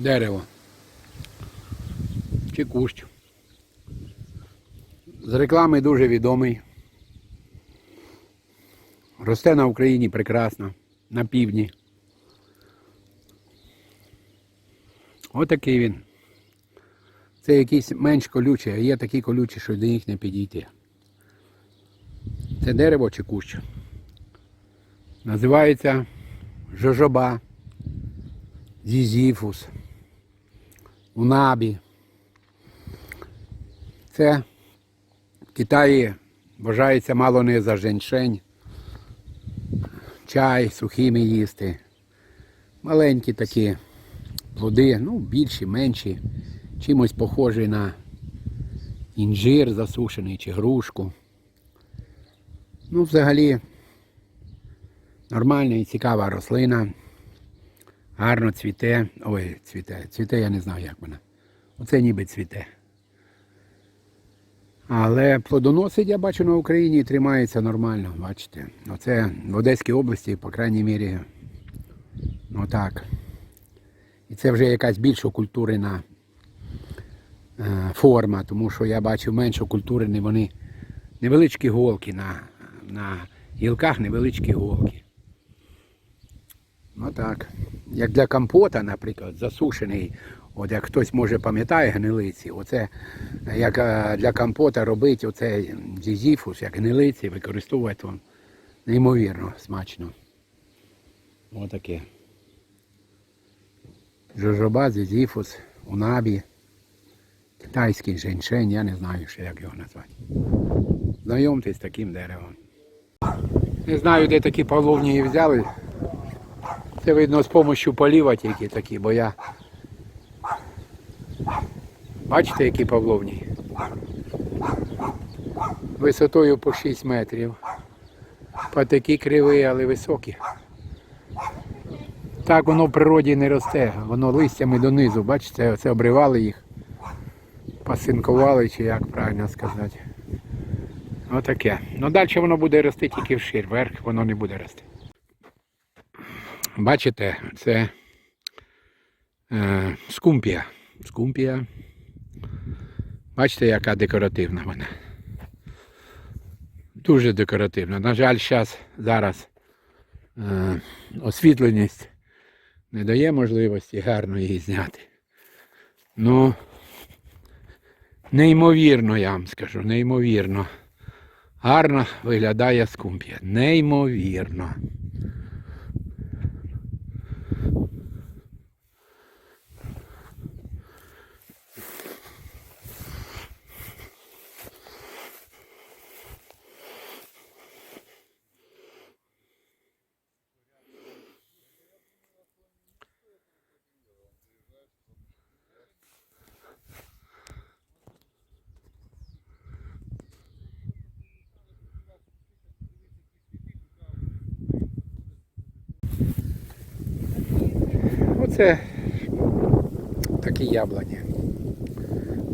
дерево. Чи кущ. З реклами дуже відомий. Росте на Україні прекрасно, на півдні. Отакий він. Це якийсь менш колючий, а є такі колючі, що до них не підійти. Це дерево чи кущ. Називається жожоба, зізіфус, унабі. Це в Китаї вважається мало не за женьшень. Чай сухими їсти. Маленькі такі плоди, ну, більші, менші, чимось похожі на інжир засушений чи грушку. Ну, взагалі, нормальна і цікава рослина. Гарно цвіте. Ой, цвіте. Цвіте, я не знаю, як вона. Оце ніби цвіте. Але плодоносить, я бачу, на Україні і тримається нормально, бачите. Оце в Одеській області, по крайній мірі, ну так. І це вже якась більш окультурена е, форма, тому що я бачу менш окультурені вони невеличкі голки на, на гілках невеличкі голки. Ну так. Як для компота, наприклад, засушений, от як хтось може пам'ятає гнилиці, оце як е, для компота робить оцей зізіфус, як гнилиці, використовувати он неймовірно смачно. Отаке. Жожоба, зізіфус, унабі, китайський женьшень, я не знаю ще як його назвати. Знайомтесь з таким деревом. Не знаю, де такі павловні взяли. Це видно з допомогою поліва тільки такі, бо я. Бачите, які павловні? Висотою по 6 метрів. Патики криві, але високі. Так воно в природі не росте, воно листями донизу, бачите, оце обривали їх, пасинкували, чи як правильно сказати. Отаке. Ну далі воно буде рости тільки вшир, вверх воно не буде рости. Бачите, це е, скумпія. Скумпія. Бачите, яка декоративна вона. Дуже декоративна. На жаль, зараз, зараз е, освітленість не дає можливості гарно її зняти. Ну, неймовірно, я вам скажу, неймовірно. Гарно виглядає скумпія. Неймовірно. Оце такі яблуні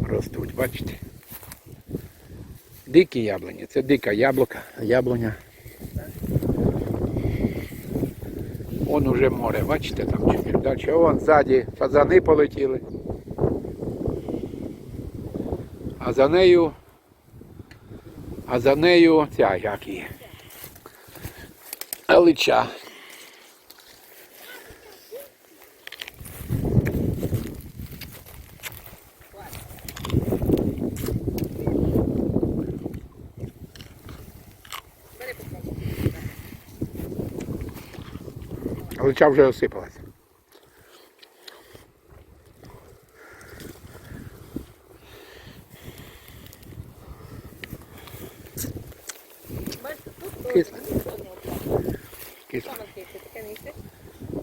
ростуть, бачите? Дикі яблуні, це дика яблука, яблуня. Вон уже море, бачите, там чуть далі. Вон ззаді фазани полетіли. А за нею, а за нею ця як її. Алича. Алича вже осипалась. Кисло. Кисло. Кисло.